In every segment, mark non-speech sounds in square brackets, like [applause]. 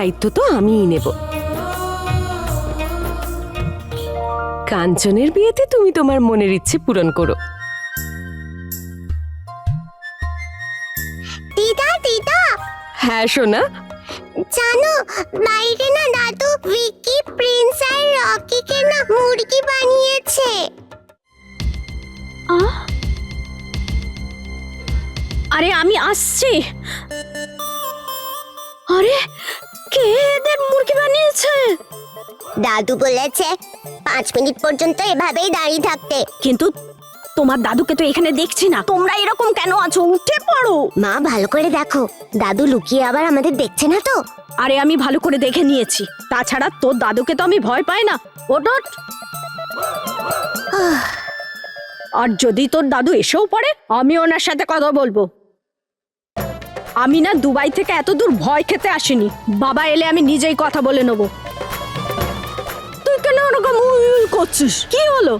দায়িত্ব তো আমিই নেব। কাঞ্চনের বিয়েতে তুমি তোমার মনের ইচ্ছে পূরণ করো। দিদা দিদা! হ্যাঁ সোনা? জানো বাইরে না দাদু ভিকি প্রিন্স আর রকিকে না মুরগি বানিয়েছে। আরে আমি আসছি। আরে কে এদের মুরগি বানিয়েছে? দাদু বলেছে পাঁচ মিনিট পর্যন্ত এভাবেই দাঁড়িয়ে থাকতে। কিন্তু তোমার দাদুকে তো এখানে দেখছি না। তোমরা এরকম কেন আছো? উঠে পড়ো। মা ভালো করে দেখো। দাদু লুকিয়ে আবার আমাদের দেখছে না তো? আরে আমি ভালো করে দেখে নিয়েছি। তাছাড়া তোর দাদুকে তো আমি ভয় পাই না। ওট। আর যদি তোর দাদু এসেও পড়ে আমি ওনার সাথে কথা বলব। আমি না দুবাই থেকে এত দূর ভয় খেতে আসিনি। বাবা এলে আমি নিজেই কথা বলে নেব। তুই কেন ওরকম করছিস? কি হলো?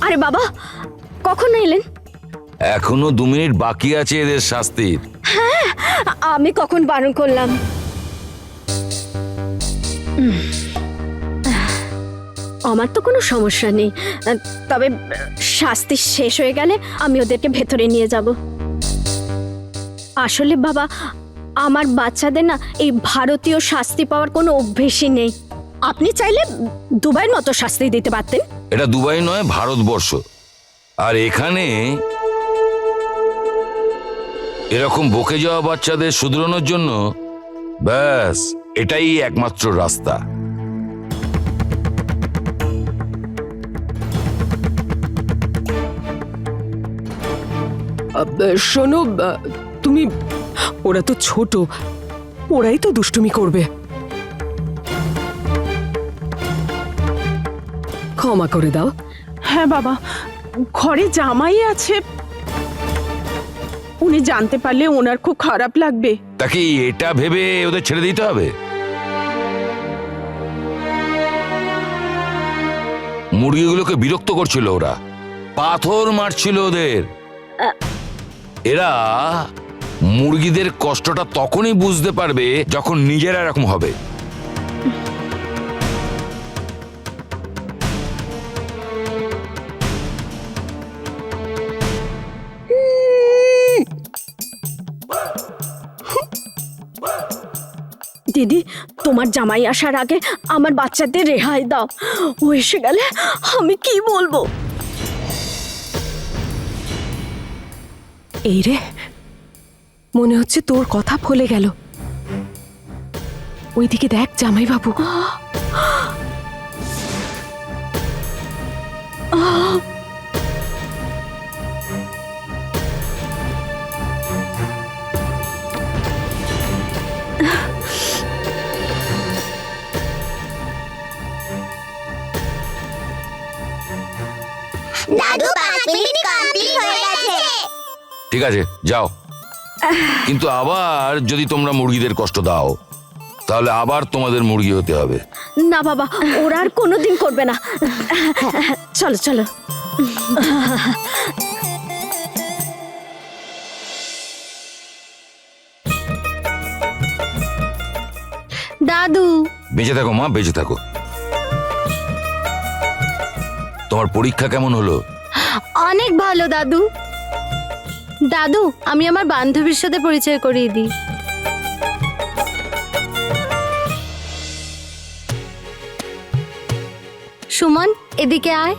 আরে বাবা কখন এলেন? এখনও দু মিনিট বাকি আছে এদের শাস্তির। আ- আমি কখন বারণ করলাম? আমার তো কোনো সমস্যা নেই। তবে শাস্তি শেষ হয়ে গেলে আমি ওদেরকে ভেতরে নিয়ে যাব। আসলে বাবা আমার বাচ্চাদের না এই ভারতীয় শাস্তি পাওয়ার কোনো অভ্যেসই নেই। আপনি চাইলে দুবাইয়ের মতো শাস্তি দিতে পারতেন। এটা দুবাই নয় ভারতবর্ষ। আর এখানে এরকম বকে যাওয়া বাচ্চাদের শুধরানোর জন্য ব্যাস এটাই একমাত্র রাস্তা। শোনো তুমি ওরা তো ছোট ওরাই তো দুষ্টুমি করবে। ক্ষমা করে দাও। হ্যাঁ বাবা। ঘরে জামাই আছে। উনি জানতে পারলে ওনার খুব খারাপ লাগবে। তা কি এটা ভেবে ওদের ছেড়ে দিতে হবে? মুরগিগুলোকে বিরক্ত করছিল ওরা। পাথর মারছিল ওদের। এরা মুরগিদের কষ্টটা তখনই বুঝতে পারবে যখন নিজেরা এরকম হবে। দিদি, তোমার জামাই আসার আগে আমার বাচ্চাদের রেহাই দাও। ও এসে গেলে আমি কি বলব? এই রে, মনে হচ্ছে তোর কথা ফলে গেল। ওইদিকে দেখ জামাই বাবু ঠিক আছে যাও। কিন্তু আবার যদি তোমরা মুরগিদের কষ্ট দাও তাহলে আবার তোমাদের মুরগি হতে হবে। না বাবা ওরা আর কোনোদিন করবে না। চলো চলো। দাদু। বেঁচে থাকো মা বেঁচে থাকো। তোমার পরীক্ষা কেমন হলো? অনেক ভালো দাদু। দাদু আমি আমার বান্ধবীর সাথে পরিচয় করিয়ে দিই। সুমন এদিকে আয়।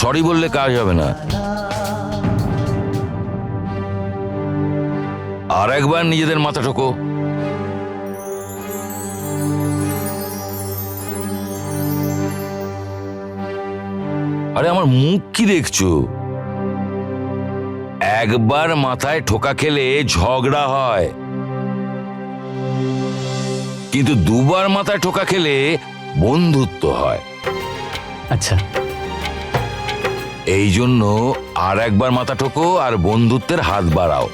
সরি বললে কাজ হবে না। আর একবার নিজেদের মাথা ঠোকো। আরে আমার মুখ কি দেখছ? একবার মাথায় ঠোকা খেলে ঝগড়া হয়। কিন্তু দুবার মাথায় ঠোকা খেলে বন্ধুত্ব হয়। আচ্ছা। এই জন্য আর একবার মাথা ঠোকো আর বন্ধুত্বের হাত বাড়াও।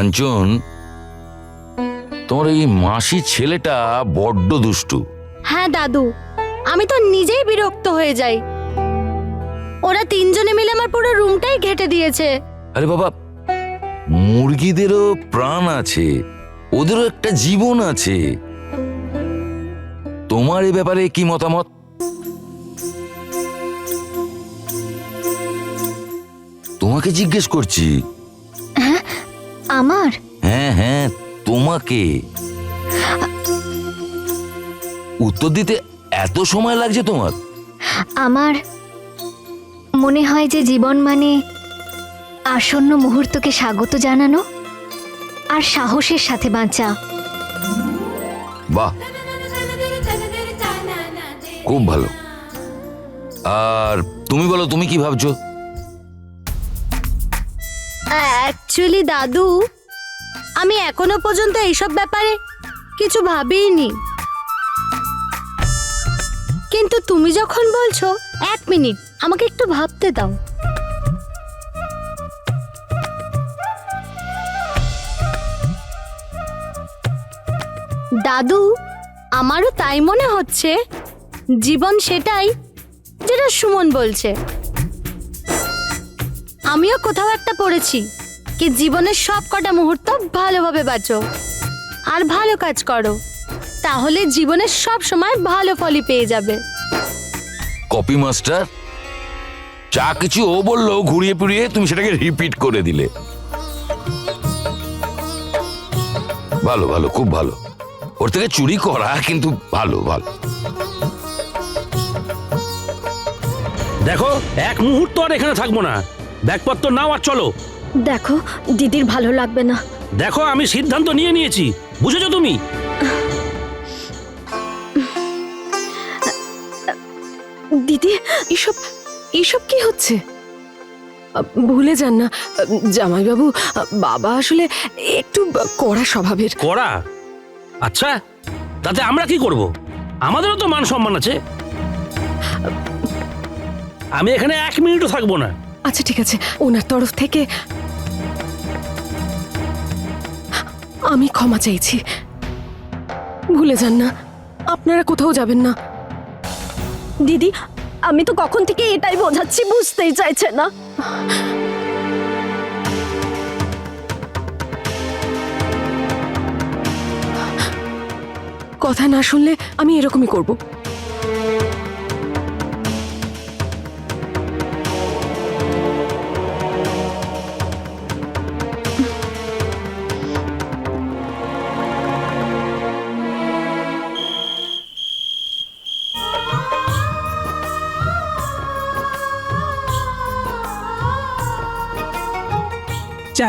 কাঞ্চন তোমার এই মাসি ছেলেটা বড্ড দুষ্টু। হ্যাঁ দাদু। আমি তো নিজেই বিরক্ত হয়ে যাই। ওরা তিনজনে মিলে আমার পুরো রুমটাই ঘেটে দিয়েছে। আরে বাবা মুরগিদেরও প্রাণ আছে ওদেরও একটা জীবন আছে। তোমার এ ব্যাপারে কি মতামত? তোমাকে জিজ্ঞেস করছি আমার? হ্যাঁ হ্যাঁ তোমাকে। উত্তর দিতে এত সময় লাগছে তোমার। আমার মনে হয় যে জীবন মানে আসন্ন মুহূর্তকে স্বাগত জানানো আর সাহসের সাথে বাঁচা। বাহ। খুব ভালো। আর তুমি বলো তুমি কি ভাবছ? অ্যাকচুয়ালি দাদু, আমি এখনও পর্যন্ত এইসব ব্যাপারে কিছু ভাবিনি কিন্তু তুমি যখন বলছো, এক মিনিট, আমাকে একটু ভাবতে দাও। দাদু, আমারও তাই মনে হচ্ছে, জীবন সেটাই যেটা সুমন বলছে। আমিও কোথাও একটা পড়েছি কি জীবনের সব কটা মুহূর্ত ভালোভাবে বাঁচো আর ভালো কাজ করো তাহলে জীবনের সব সময় ভালো ফলই পেয়ে যাবে। কপি মাস্টার যা কিছু ও বলল ঘুরিয়ে পুড়িয়ে তুমি সেটাকে রিপিট করে দিলে। ভালো ভালো খুব ভালো। ওর থেকে চুরি করা কিন্তু ভালো ভালো। দেখো এক মুহূর্ত আর এখানে থাকব না। ব্যাগপত্র নাও আর চলো। দেখো দিদির ভালো লাগবে না। দেখো আমি সিদ্ধান্ত নিয়ে নিয়েছি। বুঝেছ তুমি? দিদি এসব এসব কি হচ্ছে? ভুলে যান না। জামাইবাবু বাবা আসলে একটু কড়া স্বভাবের। কড়া? আচ্ছা তাতে আমরা কি করব? আমাদেরও তো মান সম্মান আছে। আমি এখানে এক মিনিটও থাকব না। আচ্ছা ঠিক আছে। ওনার তরফ থেকে আমি ক্ষমা চাইছি ভুলে যান না। আপনারা কোথাও যাবেন না। দিদি আমি তো কখন থেকে এটাই বোঝাচ্ছি বুঝতেই চাইছে না। কথা না শুনলে আমি এরকমই করব।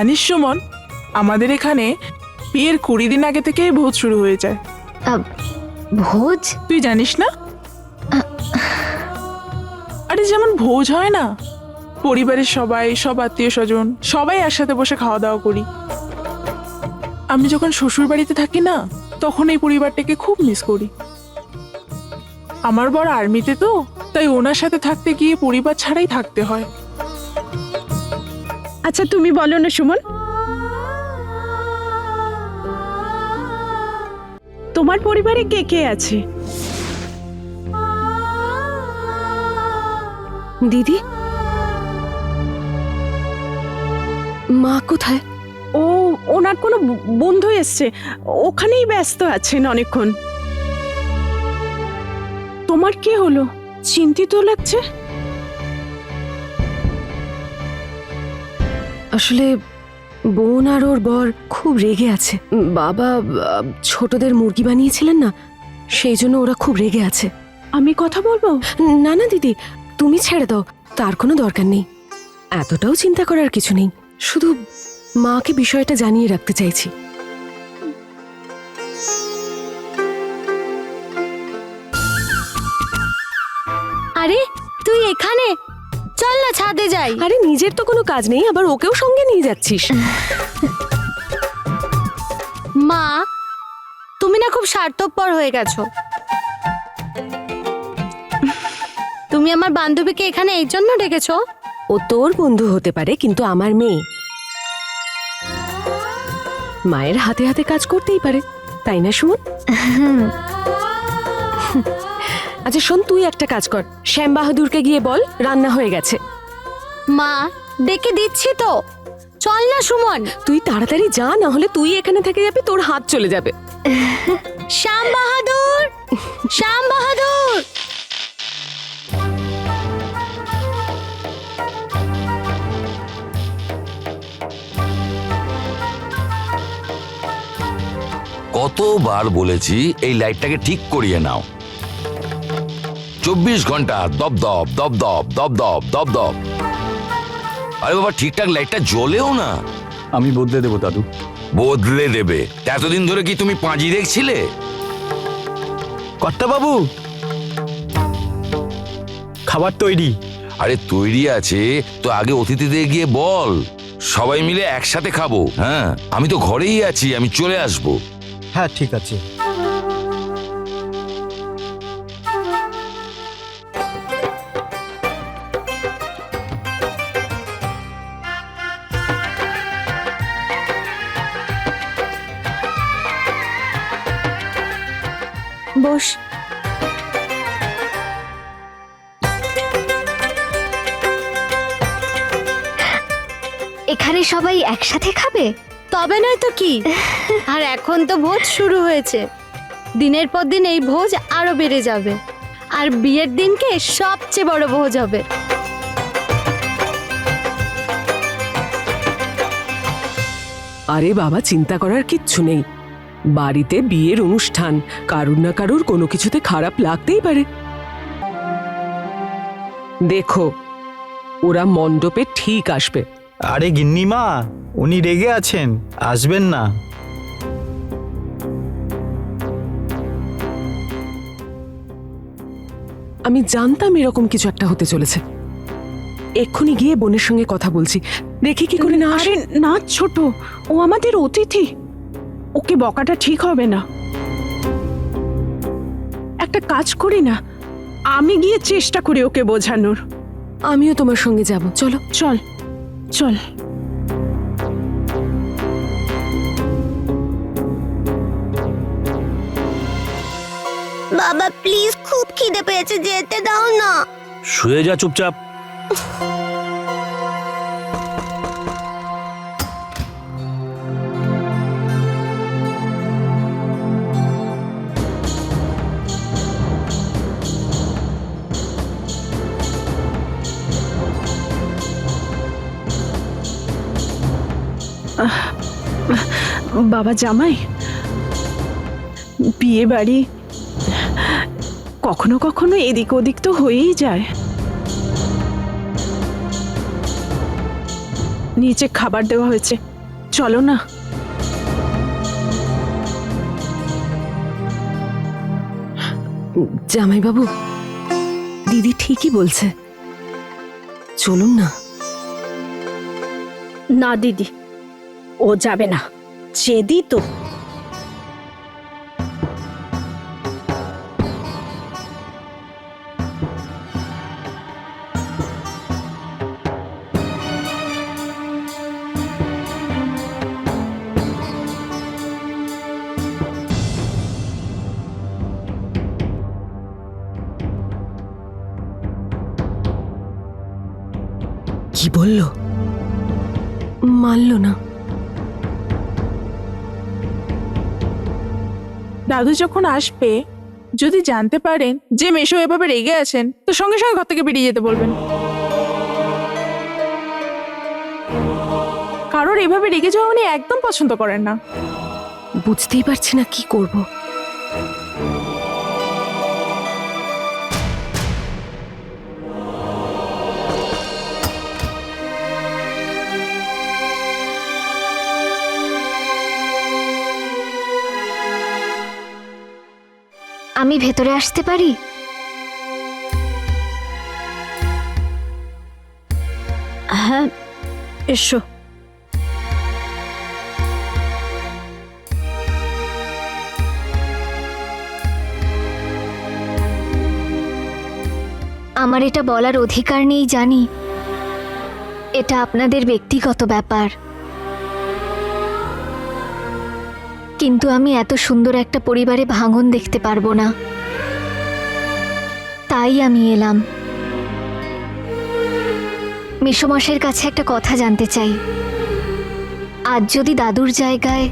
জানিস সুমন আমাদের এখানে বিয়ের কুড়ি দিন আগে থেকেই ভোজ শুরু হয়ে যায়। ভোজ? তুই জানিস না? আরে যেমন ভোজ হয় না পরিবারের সবাই সব আত্মীয় স্বজন সবাই একসাথে বসে খাওয়া দাওয়া করি। আমি যখন শ্বশুর বাড়িতে থাকি না তখন এই পরিবারটাকে খুব মিস করি। আমার বড় আর্মিতে তো তাই ওনার সাথে থাকতে গিয়ে পরিবার ছাড়াই থাকতে হয়। আচ্ছা তুমি বলো না সুমন। তোমার পরিবারে কে কে আছে? দিদি? মা কোথায়? ও ওনার কোনো বন্ধু এসছে। ওখানেই ব্যস্ত আছেন অনেকক্ষণ। তোমার কি হলো? চিন্তিত লাগছে? আসলে বোন আর ওর বর খুব রেগে আছে। বাবা ছোটদের মুরগি বানিয়েছিলেন না সেই জন্য ওরা খুব রেগে আছে। আমি কথা বলব? না না দিদি তুমি ছেড়ে দাও তার কোনো দরকার নেই। এতটাও চিন্তা করার কিছু নেই শুধু মাকে বিষয়টা জানিয়ে রাখতে চাইছি। আরে তুই এখানে? চল না ছাদে যাই। আরে নিজের তো কোনো কাজ নেই আবার ওকেও সঙ্গে নিয়ে যাচ্ছিস। মা তুমি না খুব স্বার্থপর হয়ে গেছো। তুমি আমার বান্ধবীকে এখানে এই জন্য ডেকেছো? ও তোর বন্ধু হতে পারে কিন্তু আমার মেয়ে। মায়ের হাতে হাতে কাজ করতেই পারে তাই না সুমন? [laughs] আচ্ছা শোন তুই একটা কাজ কর। শ্যাম বাহাদুরকে গিয়ে বল রান্না হয়ে গেছে। মা ডেকে দিচ্ছি তো। চল না সুমন। তুই তাড়াতাড়ি যা না হলে তুই এখানে থেকে যাবি তোর হাত চলে যাবে। শ্যাম বাহাদুর! শ্যাম বাহাদুর! কতবার বলেছি এই লাইটটাকে ঠিক করিয়ে নাও। চব্বিশ ঘণ্টা দপ দপ দপ দপ দপ দপ দপ দপ। আরে বাবা ঠিকঠাক লাইটটা জ্বলেও না। আমি বদলে দেবো দাদু। বদলে দেবে। এতদিন ধরে কি তুমি পাঁজি দেখছিলে? কর্তা বাবু! খাবার তৈরি। আরে তৈরি আছে তো আগে অতিথিদের গিয়ে বল। সবাই মিলে একসাথে খাব হ্যাঁ? আমি তো ঘরেই আছি আমি চলে আসব। হ্যাঁ ঠিক আছে। সবাই একসাথে খাবে? তবে নয় তো কি? [laughs] আর এখন তো ভোজ শুরু হয়েছে। দিনের পর দিন এই ভোজ আরও বেড়ে যাবে। আর বিয়ের দিনকে সবচেয়ে বড় ভোজ হবে। আরে বাবা চিন্তা করার কিচ্ছু নেই। বাড়িতে বিয়ের অনুষ্ঠান কারুর না কারুর কোনো কিছুতে খারাপ লাগতেই পারে। দেখো ওরা মণ্ডপে ঠিক আসবে। আরে গিন্নিমা উনি রেগে আছেন আসবেন না। আমি জানতাম এরকম কিছু একটা হতে চলেছে। এক্ষুনি গিয়ে বোনের সঙ্গে কথা বলছি। দেখি কি করে না আসে। আরে না ছোট ও আমাদের অতিথি। ওকে বকাটা ঠিক হবে না। একটা কাজ করি না আমি গিয়ে চেষ্টা করি ওকে বোঝানোর। আমিও তোমার সঙ্গে যাব চলো। চল। চল। বাবা প্লিজ খুব খিদে পেয়েছে যেতে দাও না। শুয়ে যা চুপচাপ। বাবা জামাই? বিয়ে বাড়ি কখনো কখনো এদিক ওদিক তো হয়েই যায়। নিচে খাবার দেওয়া হয়েছে। চলো না। জামাইবাবু, দিদি ঠিকই বলছে। চলুন না। না, দিদি। ও যাবে না। চেদি তো কি বলল? মানল না। দাদু যখন আসবে, যদি জানতে পারেন যে মেশো এভাবে রেগে আছেন, তো সঙ্গে সঙ্গে ঘর থেকে বেরিয়ে যেতে বলবেন। কারোর এভাবে রেগে যাওয়া উনি একদম পছন্দ করেন না। বুঝতেই পারছি না কি করব। আমি ভেতরে আসতে পারি? হ্যাঁ এসো। আমার এটা বলার অধিকার নেই জানি। এটা আপনাদের ব্যক্তিগত ব্যাপার। কিন্তু আমি এত সুন্দর একটা পরিবারে ভাঙন দেখতে পারব না। তাই আমি এলাম। মেসমশের কাছে একটা কথা জানতে চাই। আজ যদি দাদুর জায়গায়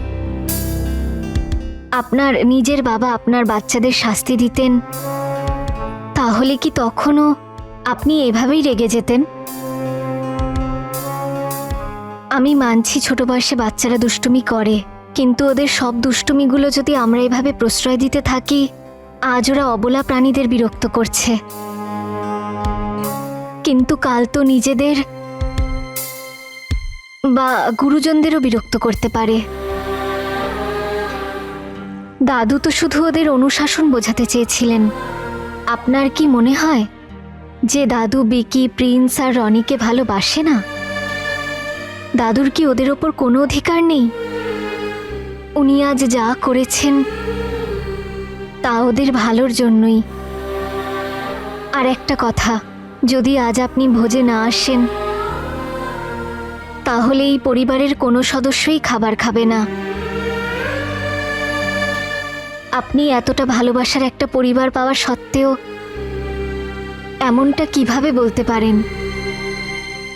আপনার নিজের বাবা আপনার বাচ্চাদের শাস্তি দিতেন, তাহলে কি তখনও আপনি এভাবেই রেগে যেতেন? আমি মানছি ছোট বয়সে বাচ্চারা দুষ্টুমি করে। কিন্তু ওদের সব দুষ্টুমিগুলো যদি আমরা এভাবে প্রশ্রয় দিতে থাকি, আজ ওরা অবলা প্রাণীদের বিরক্ত করছে। কিন্তু কাল তো নিজেদের বা গুরুজনদেরও বিরক্ত করতে পারে। দাদু তো শুধু ওদের অনুশাসন বোঝাতে চেয়েছিলেন। আপনার কি মনে হয় যে দাদু বিকি, প্রিন্স আর রনিকে ভালোবাসে না? দাদুর কি ওদের ওপর কোনো অধিকার নেই? উনি আজ যা করেছেন, তা ওদের ভালোর জন্যই। আর একটা কথা, যদি আজ আপনি ভোজে না আসেন, তাহলে এই পরিবারের কোনো সদস্যই খাবার খাবে না। আপনি এতটা ভালোবাসার একটা পরিবার পাওয়া সত্ত্বেও এমনটা কীভাবে বলতে পারেন?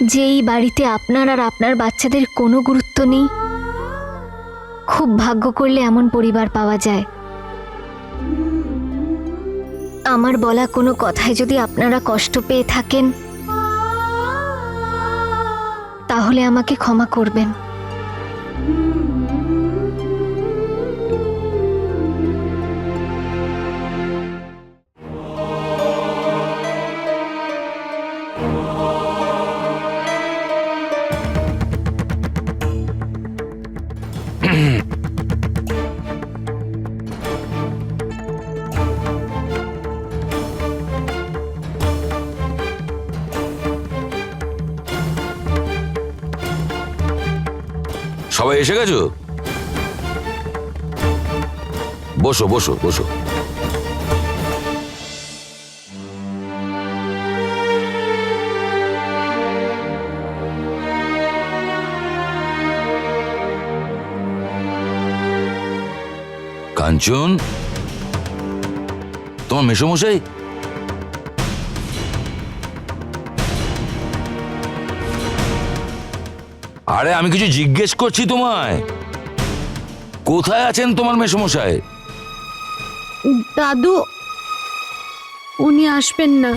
যে এই বাড়িতে আপনার আর আপনার বাচ্চাদের কোনো গুরুত্ব নেই? খুব ভাগ্য করলে এমন পরিবার পাওয়া যায়। আমার বলা কোনো কথায় যদি আপনারা কষ্ট পেয়ে থাকেন, তাহলে আমাকে ক্ষমা করবেন। সবাই এসে গেছো? বসো বসো বসো। কাঞ্চন? তোমার মেসমশাই? আরে আমি কিছু জিজ্ঞেস করছি তোমায়। কোথায় আছেন তোমার মেসমশাই? দাদু উনি আসবেন না।